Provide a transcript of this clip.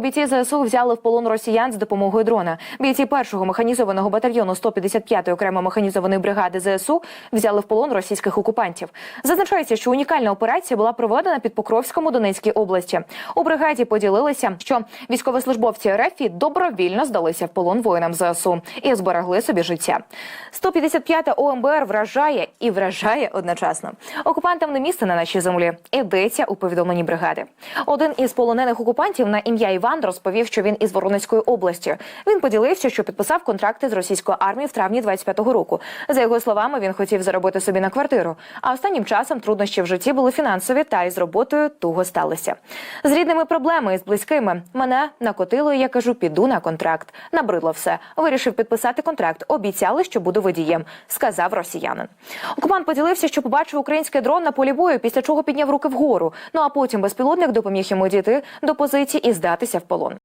Бійці ЗСУ взяли в полон росіян з допомогою дрона. Бійці першого механізованого батальйону 155-ї окремо механізованої бригади ЗСУ взяли в полон російських окупантів. Зазначається, що унікальна операція була проведена під Покровськом у Донецькій області. У бригаді поділилися, що військовослужбовці РФ добровільно здалися в полон воїнам ЗСУ і зберегли собі життя. 155-та ОМБР вражає і вражає одночасно. Окупантам не місце на нашій землі. Ідеться у повідомленні бригади. Один із полонених окупантів на ім'я Іван розповів, що він із Воронезької області. Він поділився, що підписав контракти з російською армією в травні 25-го року. За його словами, він хотів заробити собі на квартиру. А останнім часом труднощі в житті були фінансові, та із роботою туго сталися. З рідними проблеми і з близькими мене накотило. Я кажу, піду на контракт. Набридло все. Вирішив підписати контракт. Обіцяли, що буду водієм, сказав росіянин. Окупант поділився, що побачив український дрон на полі бою, після чого підняв руки вгору. Ну а потім безпілотник допоміг йому дійти до позиції і здатися в полон.